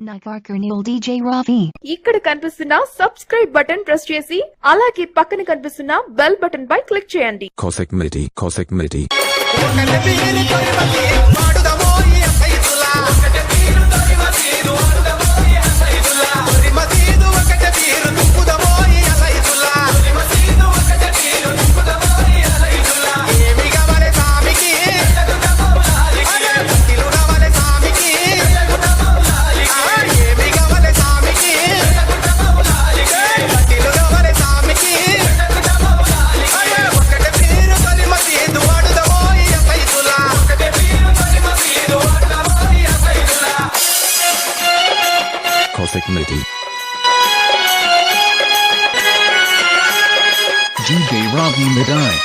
Nagarkarnil DJ Ravi. ఇక్కడ కనిపిస్తున్న subscribe button press చేసి అలాగే పక్కన కనిపిస్తున్న బెల్ బటన్ పై క్లిక్ చేయండి Midi, Cossack Midi. DJ Ravi Midai.